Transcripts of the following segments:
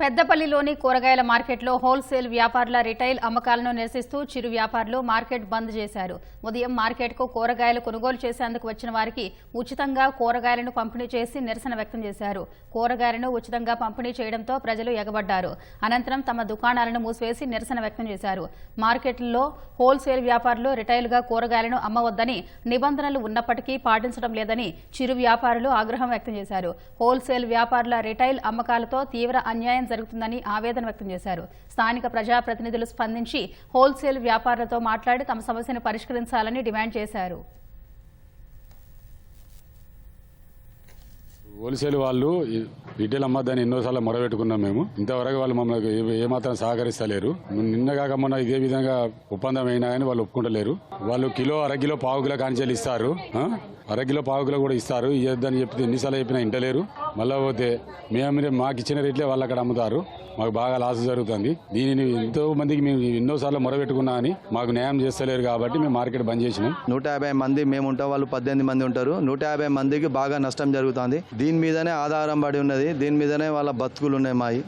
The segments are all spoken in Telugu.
పెద్దపల్లిలోని కూరగాయల మార్కెట్లో హోల్సేల్ వ్యాపారుల రిటైల్ అమ్మకాలను నిరసిస్తూ చిరు వ్యాపారులు మార్కెట్ బంద్ చేశారు. ఉదయం మార్కెట్కు కూరగాయలు కొనుగోలు చేసేందుకు వచ్చిన వారికి ఉచితంగా కూరగాయలను పంపిణీ చేసి నిరసన వ్యక్తం చేశారు. కూరగాయలను ఉచితంగా పంపిణీ చేయడంతో ప్రజలు ఎగబడ్డారు. అనంతరం తమ దుకాణాలను మూసివేసి నిరసన వ్యక్తం చేశారు. మార్కెట్లో హోల్సేల్ వ్యాపారులు రిటైల్గా కూరగాయలను అమ్మవద్దని నిబంధనలు ఉన్నప్పటికీ పాటించడం లేదని చిరు వ్యాపారులు ఆగ్రహం వ్యక్తం చేశారు. హోల్సేల్ వ్యాపారుల రిటైల్ అమ్మకాలతో తీవ్ర అన్యాయం జరుగుతుందని ఆవేదన వ్యక్తం చేశారు. స్థానిక ప్రజాప్రతినిధులు స్పందించి హోల్సేల్ వ్యాపారులతో మాట్లాడి తమ సమస్యను పరిష్కరించాలని డిమాండ్ చేశారు. హోల్సేల్ వాళ్ళు రిటైల్ అమ్మద్దని ఎన్నోసార్లు మొరబెట్టుకున్నాం మేము. ఇంతవరకు వాళ్ళు మమ్మల్ని ఏమాత్రం సహకరిస్తలేరు. నిన్న కాక మొన్న ఇదే విధంగా ఒప్పందం అయినా కానీ వాళ్ళు ఒప్పుకుంటలేరు. వాళ్ళు కిలో అర కిలో పావు కిలో కాంచెలు ఇస్తారు. అరకిలో అర కిలో కూడా ఇస్తారు. ఇద్దని చెప్తే ఎన్నిసార్లు చెప్పినా ఇంటలేరు. మళ్ళా పోతే మేము మాకు ఇచ్చిన రేట్లే వాళ్ళు అక్కడ అమ్ముతారు. మాకు బాగా లాస్ జరుగుతుంది. దీనిని ఎంతో మందికి మేము ఎన్నోసార్లు మొరబెట్టుకున్నా అని మాకు న్యాయం చేస్తలేరు కాబట్టి మేము మార్కెట్ బంద్ చేసినాం. నూట యాభై మంది మేము ఉంటాం వాళ్ళు పద్దెనిమిది మంది ఉంటారు. నూట యాభై మందికి బాగా నష్టం జరుగుతుంది. దీని మీదనే ఆధారం పడి ఉన్నది. దీని మీదనే వాళ్ళ బతుకులు ఉన్నాయి మాయి.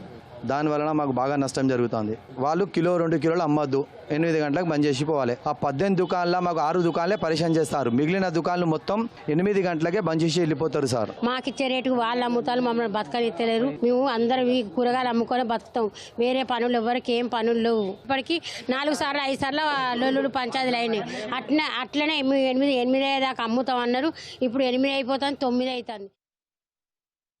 దాని వలన మాకు బాగా నష్టం జరుగుతుంది. వాళ్ళు కిలో రెండు కిలోలు అమ్మద్దు. ఎనిమిది గంటలకు బంద్ చేసి పోవాలి. ఆ పద్దెనిమిది దుకాణాల మాకు ఆరు దుకాణాలే పరిచయం చేస్తారు. మిగిలిన దుకాణాలు మొత్తం ఎనిమిది గంటలకే బంద్ చేసి వెళ్ళిపోతారు సార్. మాకు ఇచ్చే రేటుకు వాళ్ళు అమ్ముతారు మమ్మల్ని బతకనిత్తలేరు. మేము అందరం ఈ కూరగాయలు అమ్ముకొని బతుకుతాం. వేరే పనులు ఎవరికి ఏం పనులు లేవు. ఇప్పటికి నాలుగు సార్లు ఐదు సార్లు లొల్లుడు పంచాయతీలు అయినాయి. అట్లా అట్లనే ఎనిమిది ఎనిమిది దాకా అమ్ముతాం అన్నారు. ఇప్పుడు ఎనిమిది అయిపోతుంది తొమ్మిది అవుతుంది